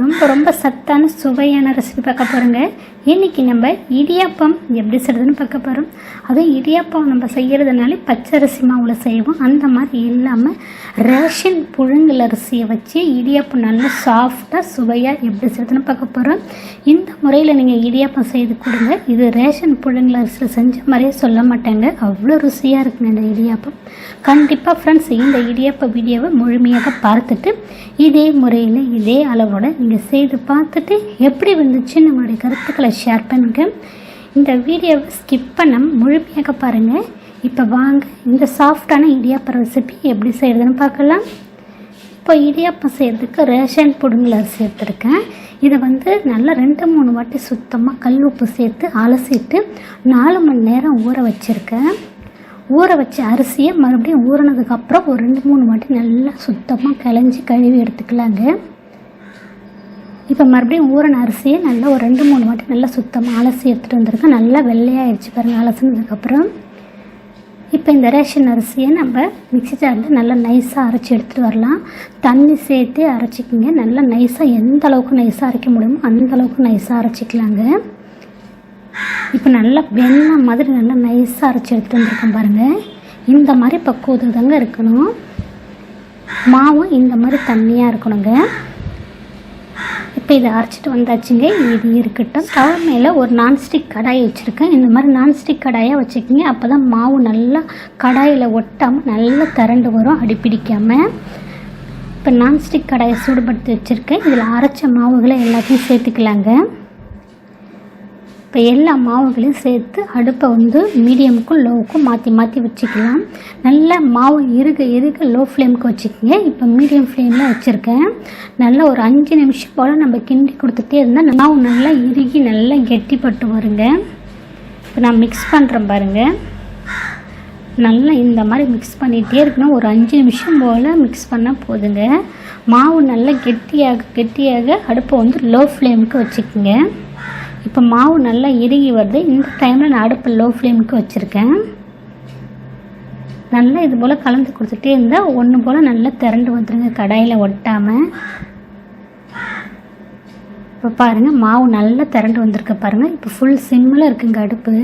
ரொம்ப ரொம்ப சத்தான சுவையான ரெசிபி பார்க்க போகிறோங்க இன்னைக்கு நம்ம இடியாப்பம் எப்படி செய்கிறதுன்னு பார்க்க போகிறோம் அதுவும் இடியாப்பம் நம்ம செய்கிறதுனாலே பச்சரிசி மாவில் செய்வோம். அந்த மாதிரி இல்லாமல் ரேஷன் புழுங்கல் அரிசியை வச்சு இடியாப்பம் நல்லா சாஃப்டாக சுவையாக எப்படி செய்கிறதுன்னு பார்க்க போகிறோம் இந்த முறையில் நீங்கள் இடியாப்பம் செய்து கொடுங்க. இது ரேஷன் புழுங்கல் அரிசியில் செஞ்ச மாதிரியே சொல்ல மாட்டாங்க. அவ்வளோ ருசியாக இருக்குங்க இந்த இடியாப்பம். கண்டிப்பாக ஃப்ரெண்ட்ஸ் இந்த இடியாப்ப வீடியோவை முழுமையாக பார்த்துட்டு இதே முறையில் இதே அளவோட நீங்கள் செய்து பார்த்துட்டு எப்படி வந்துச்சுன்னு உங்களுடைய கருத்துக்களை ஷேர் பண்ணுங்க. இந்த வீடியோவை ஸ்கிப் பண்ண முழுமையாக பாருங்கள் இப்போ வாங்க இந்த சாஃப்டான இடியாப்ப ரெசிபி எப்படி செய்கிறதுன்னு பார்க்கலாம். இப்போ இடியாப்பம் செய்கிறதுக்கு ரேஷன் புடுங்கல் சேர்த்துருக்கேன் இதை வந்து நல்லா ரெண்டு மூணு வாட்டி சுத்தமாக கல் உப்பு சேர்த்து அலசிட்டு நாலு மணி நேரம் ஊற வச்சுருக்கேன். ஊற வச்ச அரிசியை மறுபடியும் ஊறினதுக்கப்புறம் ஒரு ரெண்டு மூணு வாட்டி நல்லா சுத்தமாக களைஞ்சி கழுவி எடுத்துக்கலாங்க. இப்போ மறுபடியும் ஊறின அரிசியை நல்லா ஒரு ரெண்டு மூணு வாட்டி நல்லா சுத்தமாக அலசி எடுத்துகிட்டு வந்திருக்கேன். நல்லா வெள்ளையாகிடுச்சு பாருங்கள் அலசினதுக்கப்புறம் இப்போ இந்த ரேஷன் அரிசியை நம்ம மிக்சி ஜாரில் நல்லா நைஸாக அரைச்சி எடுத்துகிட்டு வரலாம். தண்ணி சேர்த்து அரைச்சிக்கிங்க. நல்லா நைஸாக எந்த அளவுக்கு நைஸாக அரைக்க முடியுமோ அந்த அளவுக்கு நைஸாக அரைச்சிக்கலாங்க. இப்போ நல்லா வெண்ணெய் மாதிரி நல்லா நைஸாக அரைச்சி எடுத்துகிட்டு வந்திருக்கேன் பாருங்கள் இந்த மாதிரி பக்குவத்தில் தாங்க இருக்கணும். மாவும் இந்த மாதிரி தண்ணியாக இருக்கணுங்க. இப்போ இதை அரைச்சிட்டு வந்தாச்சுங்க. இது இருக்கட்டும். ஸ்டவ் மேலே ஒரு நான்ஸ்டிக் கடாய் வச்சுருக்கேன். இந்த மாதிரி நான்ஸ்டிக் கடாயாக வச்சுக்கிங்க. அப்போ தான் மாவு நல்லா கடாயில் ஒட்டாமல் நல்லா திரண்டு வரும். அடி பிடிக்காமல் இப்போ நான்ஸ்டிக் கடாயை சூடுபடுத்தி வச்சுருக்கேன். இதில் அரைச்ச மாவுகளை எல்லாத்தையும் சேர்த்துக்கலாங்க. இப்போ எல்லா மாவுகளையும் சேர்த்து அடுப்பை வந்து மீடியமுக்கும் லோவுக்கும் மாற்றி மாற்றி வச்சுக்கலாம். நல்லா மாவு இருக இருக லோ ஃப்ளேமுக்கு வச்சுக்கோங்க. இப்போ மீடியம் ஃப்ளேமில் வச்சுருக்கேன். நல்லா ஒரு அஞ்சு நிமிஷம் போல் நம்ம கிண்டி கொடுத்துட்டே இருந்தால் மாவு நல்லா இறுகி நல்லா கெட்டிப்பட்டு வருங்க. இப்போ நான் மிக்ஸ் பண்ணுறேன் பாருங்கள் நல்லா இந்த மாதிரி மிக்ஸ் பண்ணிகிட்டே இருக்கணும். ஒரு அஞ்சு நிமிஷம் போல் மிக்ஸ் பண்ணால் போதுங்க. மாவு நல்லா கெட்டியாக கெட்டியாக அடுப்பை வந்து லோ ஃப்ளேமுக்கு வச்சுக்கோங்க. இப்போ மாவு நல்லா இறுகி வருது. இந்த டைமில் நான் அடுப்பு லோ ஃப்ளேமுக்கு வச்சுருக்கேன். நல்லா இது போல் கலந்து கொடுத்துட்டே இருந்தால் ஒன்று போல் நல்லா திரண்டு வந்துடுங்க கடாயில் ஒட்டாமல் இப்போ பாருங்கள் மாவு நல்லா திரண்டு வந்திருக்கு பாருங்கள் இப்போ ஃபுல் சிம்மில் இருக்குங்க அடுப்பு.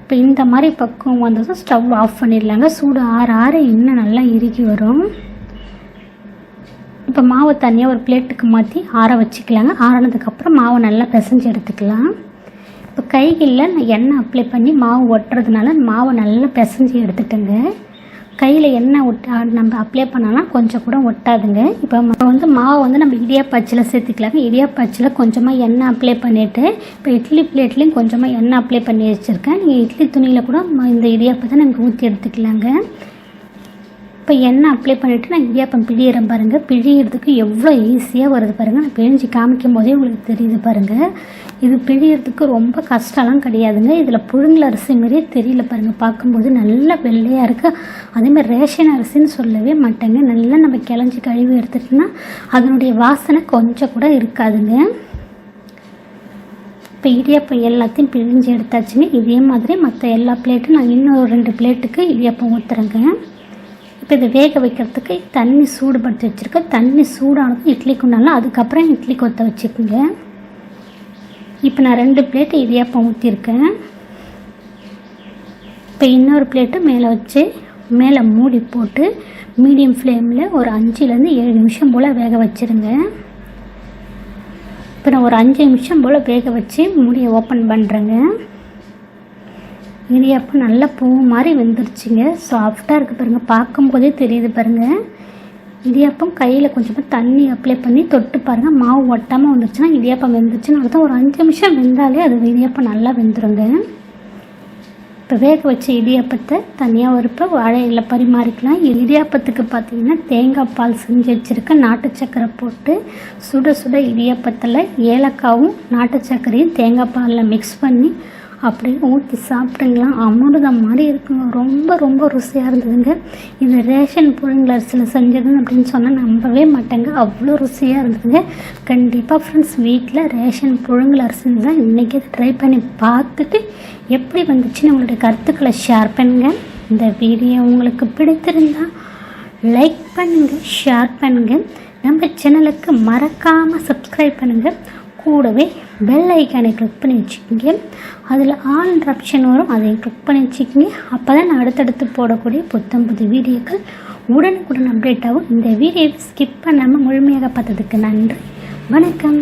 இப்போ இந்த மாதிரி பக்குவம் வந்ததும் ஸ்டவ் ஆஃப் பண்ணிடலாங்க. சூடு ஆற ஆற இன்னும் நல்லா இறுகி வரும். இப்போ மாவை தனியாக ஒரு பிளேட்டுக்கு மாற்றி ஆற வச்சுக்கலாங்க. ஆறினதுக்கப்புறம் மாவை நல்லா பிசைஞ்சு எடுத்துக்கலாம். இப்போ கைகளில் நான் எண்ணெய் அப்ளை பண்ணி மாவு ஒட்டுறதுனால மாவை நல்லா பிசைஞ்சு எடுத்துட்டேங்க. கையில் எண்ணெய் ஒட்ட நம்ம அப்ளை பண்ணலாம் கொஞ்சம் கூட ஒட்டாதுங்க. இப்போ வந்து மாவை வந்து நம்ம இடியாப்பாச்சியில் சேர்த்துக்கலாங்க. இடியாப்பாச்சியில் கொஞ்சமாக எண்ணெய் அப்ளை பண்ணிவிட்டு இப்போ இட்லி பிளேட்லேயும் கொஞ்சமாக எண்ணெய் அப்ளை பண்ணி வச்சுருக்கேன். நீங்கள் இட்லி துணியில் கூட இந்த இடியாப்பத்தை நீங்கள் ஊற்றி எடுத்துக்கலாங்க. இப்போ எண்ணெய் அப்ளை பண்ணிவிட்டு நான் இடியாப்பம் பிழியிறேன் பாருங்கள் பிழியிறதுக்கு எவ்வளோ ஈஸியாக வருது பாருங்கள் நான் பிழிஞ்சு காமிக்கும் போதே உங்களுக்கு தெரியுது பாருங்கள் இது பிழியிறதுக்கு ரொம்ப கஷ்டம்லாம் கிடையாதுங்க. இதில் புழுங்கல் அரிசி மாதிரியே தெரியல பாருங்கள் பார்க்கும்போது நல்ல வெள்ளையாக இருக்குது அதேமாதிரி ரேஷன் அரிசின்னு சொல்லவே மாட்டேங்க. நல்லா நம்ம கிளஞ்சி கழுவி எடுத்துட்டோம்னா அதனுடைய வாசனை கொஞ்சம் கூட இருக்காதுங்க. இப்போ இடியாப்பம் எல்லாத்தையும் பிழிஞ்சு எடுத்தாச்சுங்க. இதே மாதிரி மற்ற எல்லா பிளேட்டும் நான் இன்னும் ஒரு ரெண்டு பிளேட்டுக்கு இடியாப்பம் ஊற்றுறேங்க இப்போ இதை வேக வைக்கிறதுக்கு தண்ணி சூடுபடுத்தி வச்சுருக்கேன் தண்ணி சூடானதும் இட்லி குண்டாலாம் அதுக்கப்புறம் இட்லி கொத்த வச்சுக்கோங்க. இப்போ நான் ரெண்டு பிளேட்டு இடியாப்பம் ஊற்றிருக்கேன் இப்போ இன்னொரு பிளேட்டு மேலே வச்சு மேலே மூடி போட்டு மீடியம் ஃப்ளேமில் ஒரு அஞ்சுலேருந்து ஏழு நிமிஷம் போல் வேக வச்சுருங்க. இப்போ நான் ஒரு அஞ்சு நிமிஷம் போல் வேக வச்சு மூடியை ஓப்பன் பண்ணுறேங்க இடியாப்பம் நல்லா பூ மாதிரி வெந்துருச்சுங்க சாஃப்டாக இருக்குது பாருங்கள் பார்க்கும்போதே தெரியுது பாருங்கள் இடியாப்பம் கையில் கொஞ்சமாக தண்ணி அப்ளை பண்ணி தொட்டு பாருங்கள் மாவு ஒட்டாமல் வந்துருச்சுன்னா இடியாப்பம் வெந்துருச்சுன்னு அர்த்தம். ஒரு அஞ்சு நிமிஷம் வெந்தாலே அது இடியாப்பம் நல்லா வெந்துருங்க. இப்போ வேக வச்ச இடியாப்பத்தை தனியாக ஒரு இப்போ வாழையில் பரிமாறிக்கலாம். இடியாப்பத்துக்கு பார்த்தீங்கன்னா தேங்காய் பால் செஞ்சு வச்சுருக்க நாட்டு சக்கரை போட்டு சுட சுட இடியாப்பத்தில் ஏலக்காவும் நாட்டு சக்கரையும் தேங்காய் பாலில் மிக்ஸ் பண்ணி அப்படியே ஊற்றி சாப்பிட்டுங்களாம் அமிர்தம் மாதிரி இருக்குங்க. ரொம்ப ரொம்ப ருசியாக இருந்ததுங்க. இது ரேஷன் புழுங்கல் அரிசியில் செஞ்சது அப்படின்னு சொன்னால் நம்பவே மாட்டேங்க. அவ்வளோ ருசியாக இருந்ததுங்க. கண்டிப்பாக ஃப்ரெண்ட்ஸ் வீட்டில் ரேஷன் புழுங்கல் அரிசின்னு தான் இன்றைக்கி ட்ரை பண்ணி பார்த்துட்டு எப்படி வந்துச்சுன்னு உங்களுடைய கருத்துக்களை ஷேர் பண்ணுங்கள் இந்த வீடியோ உங்களுக்கு பிடித்திருந்தால் லைக் பண்ணுங்கள் ஷேர் பண்ணுங்கள் நம்ம சேனலுக்கு மறக்காமல் சப்ஸ்கிரைப் பண்ணுங்கள் கூடவே பெல் ஐக்கானை கிளிக் பண்ணி வச்சுக்கோங்க. அதில் ஆல் ஆப்ஷன் வரும். அதையும் கிளிக் பண்ணி வச்சுக்கோங்க. அப்போ தான் நான் அடுத்தடுத்து போடக்கூடிய புத்தம் புது வீடியோக்கள் உடனுக்குடன் அப்டேட் ஆகும். இந்த வீடியோவை ஸ்கிப் பண்ணாமல் முழுமையாக பார்த்ததுக்கு நன்றி. வணக்கம்.